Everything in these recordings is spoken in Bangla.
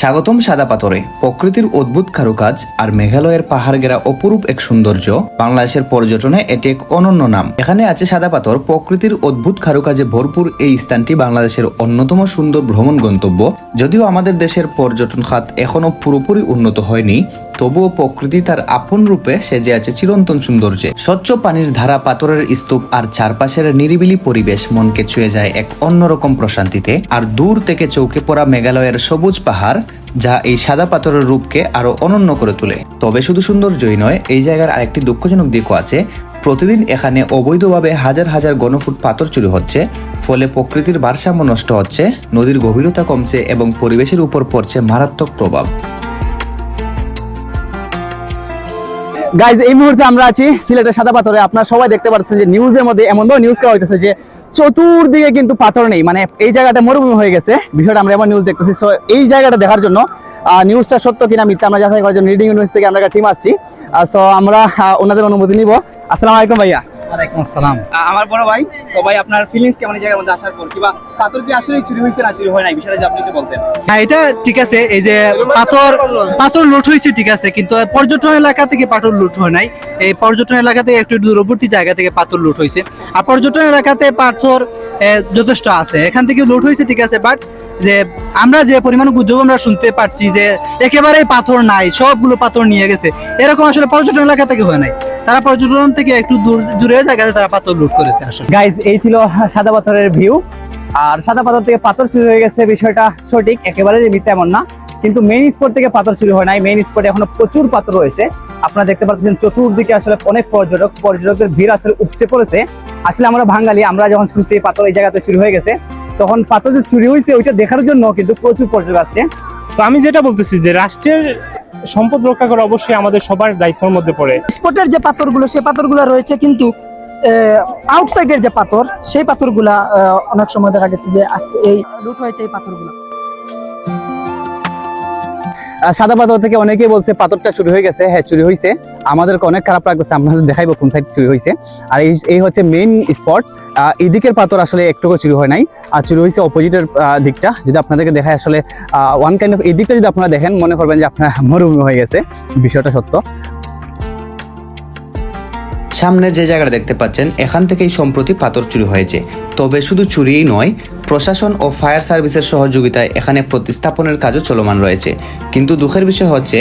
স্বাগতম সাদা পাথরে। প্রকৃতির অদ্ভুত কারুকাজ আর মেঘালয়ের পাহাড় গেরা অপরূপ এক সৌন্দর্য বাংলাদেশের পর্যটনে এটি এক অনন্য নাম। এখানে আছে সাদা পাথর। প্রকৃতির অদ্ভুত কারুকাজে ভরপুর এই স্থানটি বাংলাদেশের অন্যতম সুন্দর ভ্রমণ গন্তব্য। যদিও আমাদের দেশের পর্যটন খাত এখনও পুরোপুরি উন্নত হয়নি তবুও প্রকৃতি তার আপন রূপে সেজে আছে চিরন্তন সৌন্দর্যে। স্বচ্ছ পানির ধারা পাথরের স্তূপ আর চারপাশের নিরিবিলি পরিবেশ মনকে ছুঁয়ে যায় এক অন্যরকম প্রশান্তিতে। আর দূর থেকে চৌকে পড়া মেঘালয়ের সবুজ পাহাড়, যা এই সাদা পাথরের রূপকে আরও অনন্য করে তোলে। তবে শুধু সৌন্দর্যই নয়, এই জায়গার আরেকটি দুঃখজনক দিকও আছে। প্রতিদিন এখানে অবৈধভাবে হাজার হাজার ঘনফুট পাথর চুরি হচ্ছে, ফলে প্রকৃতির ভারসাম্য নষ্ট হচ্ছে, নদীর গভীরতা কমছে এবং পরিবেশের উপর পড়ছে মারাত্মক প্রভাব। গাইজ এই মুহূর্তে আমরা আছি সিলেটের সাদা পাথরে। আপনারা সবাই দেখতে পাচ্ছেন যে নিউজের মধ্যে এমন ভাবে নিউজ করা হইতেছে যে চতুর্দিকে কিন্তু পাথর নেই। মানে এই জায়গাটা মরুভূমি হয়ে গেছে। বিষয়টা আমরা এমন নিউজ দেখতেছি। সো এই জায়গাটা দেখার জন্য নিউজটা সত্য কিনা মিথ্যা আমরা যাচাই করার জন্য রিডিং ইউনিভার্সিটি থেকে আমরা একটা টিম আসছি। সো আমরা ওনাদের অনুমতি নিব। আসসালামু আলাইকুম ভাইয়া। ওয়ালাইকুম আসসালাম। আমার বড় ভাই সবাই আপনার ফিলিংস কেমন এই জায়গার মধ্যে আসার পর? কিবা পাথর কি আসলে চুরি হয়েছে না চুরি হয় নাই? বিষয়টা আপনি একটু বলতেন। হ্যাঁ এটা ঠিক আছে এই যে পাথর পাথর লুট হয়েছে ঠিক আছে কিন্তু পর্যটন এলাকা থেকে পাথর লুট হয় নাই। এই পর্যটন এলাকা থেকে একটু দূরবর্তী জায়গা থেকে পাথর লুট হয়েছে। আর পর্যটন এলাকাতে পাথর যথেষ্ট আছে। এখান থেকে লুট হয়েছে ঠিক আছে বাট যে আমরা যে পরিমাণ গুজব আমরা শুনতে পাচ্ছি যে একেবারেই পাথর নাই, সবগুলো পাথর নিয়ে গেছে, এরকম আসলে পর্যটন এলাকা থেকে হয় নাই। তারা পর্যটন থেকে একটু দূর জায়গাতে তারা পাথর লুট করেছে আসলে। গাইজ এই ছিল সাদা পাথরের ভিউ আর সাদা পাথর থেকে পাথর চুরি হয়ে গেছে বিষয়টা সঠিক, একেবারে যে মিথ্যা এমন না। কিন্তু মেইন স্পট থেকে পাথর চুরি হয় নাই। মেইন স্পটে এখনও প্রচুর পাথর রয়েছে। আপনারা দেখতে পাচ্ছেন চতুর্দিকে আসলে অনেক পর্যটক। পর্যটকদের ভিড় আসলে উপচে পড়েছে। আসলে আমরা বাঙালি, আমরা যখন শুনছি পাথর এই জায়গাতে চুরি হয়ে গেছে তখন পাথর যে চুরি হয়েছে ওইটা দেখার জন্য কিন্তু প্রচুর পর্যটক আসছে। তো আমি যেটা বলতেছি যে রাষ্ট্রের সম্পদ রক্ষা করা অবশ্যই আমাদের সবার দায়িত্বের মধ্যে পড়ে। স্পটের যে পাথরগুলো সেই পাথরগুলো রয়েছে কিন্তু আউটসাইডের যে পাথর সেই পাথরগুলা আহ, অনেক সময় দেখা গেছে যে আজকে এই লুট হয়েছে এই পাথরগুলো। সাদা পাথর থেকে অনেকেই বলছে পাথরটা চুরি হয়ে গেছে হ্যাঁ চুরি হয়েছে। আমাদেরকে অনেক খারাপ লাগতেছে আপনাদের দেখাইবো কোন সাইড চুরি হয়েছে আর এই এই হচ্ছে মেইন স্পট এদিকের পাথর আসলে একটুকু চুরি হয় নাই, আর চুরি হয়েছে অপোজিটের দিকটা। যদি আপনাদেরকে দেখায় আসলে ওয়ান কাইন্ড অফ এই দিকটা যদি আপনারা দেখেন, মনে করবেন যে আপনার মরুভূমি হয়ে গেছে, বিষয়টা সত্য। সামনে যে জায়গাটা দেখতে পাচ্ছেন, এখান থেকেই সম্প্রতি পাথর চুরি হয়েছে। তবে শুধু চুরিই নয় প্রশাসন ও ফায়ার সার্ভিসের সহযোগিতায় এখানে প্রতিস্থাপনের কাজও চলমান রয়েছে। কিন্তু দুঃখের বিষয় হচ্ছে,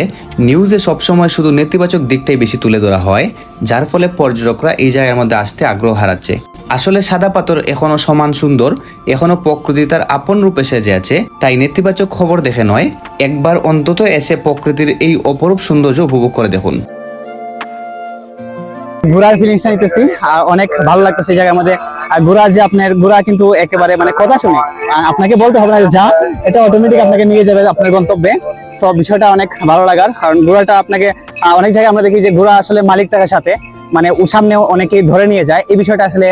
নিউজে সবসময় শুধু নেতিবাচক দিকটাই বেশি তুলে ধরা হয়, যার ফলে পর্যটকরা এই জায়গার মধ্যে আসতে আগ্রহ হারাচ্ছে। আসলে সাদা পাথর এখনও সমান সুন্দর, এখনও প্রকৃতি তার আপন রূপে সেজে আছে, তাই নেতিবাচক খবর দেখে নয়, একবার অন্তত এসে প্রকৃতির এই অপরূপ সৌন্দর্য উপভোগ করে দেখুন। ঘোরার ফিলিংসটা নিতেছি। অনেক ভালো লাগতেছে এই মধ্যে। আর ঘোরা যে আপনার, ঘোরা কিন্তু একেবারে মানে কথা শুনে। আপনাকে বলতে হবে না যা এটা অটোমেটিক আপনাকে নিয়ে যাবে আপনার গন্তব্যে। সব বিষয়টা অনেক ভালো লাগার। কারণ ঘোড়াটা আপনাকে অনেক জায়গায় আমরা দেখি যে ঘোড়া আসলে মালিক থাকার সাথে মানে ও সামনে অনেকেই ধরে নিয়ে যায়। এই বিষয়টা আসলে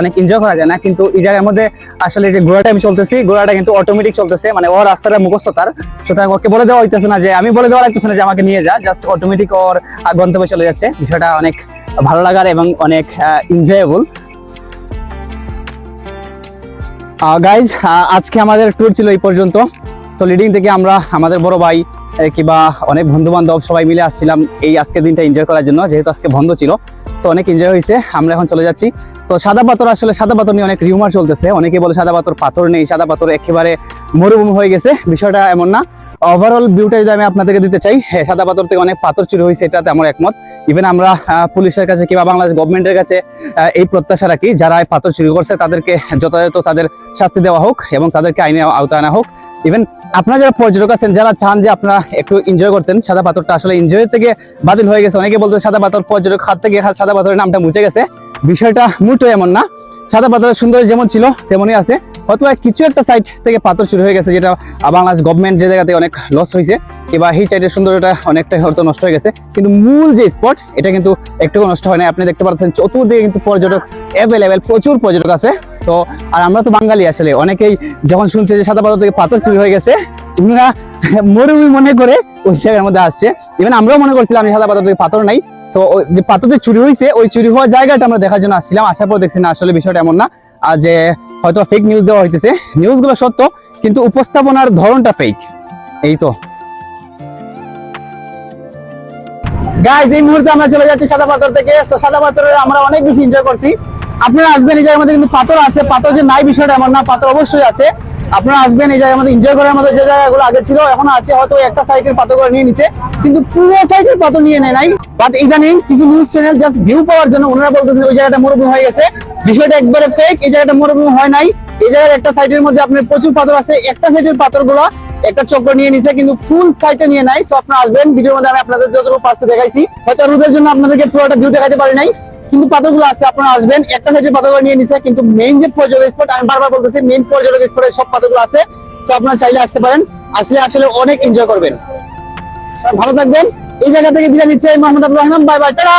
অনেক এনজয় করা যায় না। কিন্তু এই জায়গার মধ্যে আসলে যে ঘোড়াটা আমি চলতেছি ঘোড়াটা কিন্তু অটোমেটিক চলতেছে। মানে ওর রাস্তাটা মুখস্থ তার। সুতরাং ওকে বলে দেওয়া হইতেছে না যে, আমি বলে দেওয়া লাগতেছে না যে আমাকে নিয়ে যা। জাস্ট অটোমেটিক ওর গন্তব্যে চলে যাচ্ছে। বিষয়টা অনেক ভালো লাগার এবং অনেক এনজয়েবল গাইজ আজকে আমাদের ট্যুর ছিল এই পর্যন্ত। সো লিডিং থেকে আমরা, আমাদের বড় ভাই কিংবা, অনেক বন্ধু বান্ধব সবাই মিলে আসছিলাম এই আজকে দিনটা এনজয় করার জন্য, যেহেতু আজকে বন্ধ ছিল। সো অনেক এনজয় হয়েছে, আমরা এখন চলে যাচ্ছি। তো, সাদা পাথর আসলে, সাদা পাথর নিয়ে অনেক রিউমার চলতেছে। অনেকে বলে সাদা পাথর পাথর নেই, সাদা পাথর একেবারে মরুভূমি হয়ে গেছে। বিষয়টা এমন না। ওভারঅল ভিউটা যদি আমি আপনাদেরকে দিতে চাই হ্যাঁ সাদা পাথর থেকে অনেক পাথর চুরি হয়েছে, এটাতে আমার একমত। ইভেন আমরা পুলিশের কাছে কিংবা বাংলাদেশ গভর্নমেন্টের কাছে এই প্রত্যাশা রাখি, যারা এই পাথর চুরি করছে, তাদেরকে যথাযথ তাদের শাস্তি দেওয়া হোক এবং তাদেরকে আইনে আওতায় আনা হোক। ইভেন আপনারা যারা পর্যটক আছেন, যারা চান যে আপনারা একটু এনজয় করতেন, সাদা পাথরটা আসলে এনজয় থেকে বাতিল হয়ে গেছে। অনেকে বলতে সাদা পাথর পর্যটক হাত থেকে সাদা পাথরের নামটা মুছে গেছে। বিষয়টা মোটো এমন না। সাদা পাথরের সুন্দর যেমন ছিল, তেমনই আছে। হয়তো কিছু একটা সাইড থেকে পাথর চুরি হয়ে গেছে যেটা বাংলাদেশ গভর্নমেন্ট যে জায়গাতে অনেক লস হয়েছে, কিংবা এই সাইডের সৌন্দর্যটা অনেকটা হয়তো নষ্ট হয়ে গেছে। কিন্তু মূল যে স্পট এটা কিন্তু একটুকু নষ্ট হয় না আপনি দেখতে পাচ্ছেন চতুর্দিকে কিন্তু পর্যটক অ্যাভেলেবেল প্রচুর পর্যটক আছে। তো, আর আমরা তো বাঙালি আসলে। অনেকেই যখন শুনছে যে সাদা পাথর থেকে পাথর চুরি হয়ে গেছে ওনারা মরুভূমি মনে করে ওই জায়গার মধ্যে আসছে। ইভেন আমরাও মনে করছিলাম সাদা পাথর থেকে পাথর নাই। তো যে চুরি হয়েছে ওই চুরি হওয়ার জায়গাটা আমরা দেখার জন্য আসছিলাম। আসার পর দেখছি না আসলে বিষয়টা এমন না। আর যে হয়তো ফেক নিউজ দেওয়া হইতেছে নিউজগুলো সত্য, কিন্তু উপস্থাপনার ধরনটা ফেক এই তো। গাইজ এই মুহূর্তে আমরা চলে যাচ্ছি সাদা পাথর থেকে। সাদা আমরা অনেক বেশি এনজয় করছি। আপনারা আসবেন এই জায়গার মধ্যে, কিন্তু পাথর আছে। পাথর যে নাই বিষয়টা এমন না, পাথর অবশ্যই আছে। আপনারা আসবেন এই জায়গার মধ্যে এনজয় করার মতো যে জায়গাগুলো আগে ছিল, এখন আছে। হয়তো একটা সাইডের পাথর করে নিয়ে নিছে, কিন্তু পুরো সাইডের পাথর নিয়ে নেয় নাই। বাট ইদানিং কিছু নিউজ চ্যানেল জাস্ট ভিউ পাওয়ার জন্য ওনারা বলতেছেন, ওই জায়গাটা মরুভূমি হয়ে গেছে। বিষয়টা একবারে ফেক এই জায়গাটা মরুভূমি হয় নাই। এই জায়গার একটা সাইডের মধ্যে আপনার প্রচুর পাথর আছে। একটা সাইডের পাথরগুলো একটা চক্র নিয়ে নিছে, কিন্তু ফুল সাইডটা নিয়ে নাই। সো আপনারা আসবেন, ভিডিওর মধ্যে আমি আপনাদের যতটুকু পারছে দেখাইছি, হয়তো রোদের জন্য আপনাদেরকে পুরোটা ভিউ দেখাতে পারি নাই। কিন্তু পাথরগুলো আছে, আপনারা আসবেন, একটা সাইডের পাথরগুলো নিয়ে নিছে, কিন্তু মেইন যে পর্যটক স্পট আমি বারবার বলতেছি মেইন পর্যটক স্পটে সব পাথরগুলো আছে। সো আপনারা চাইলে আসতে পারেন। আসলে আসলে অনেক এনজয় করবেন। ভালো থাকবেন। এই জায়গা থেকে বিদায় নিচ্ছে Mohammad Abdur Rahman. Bye bye tata!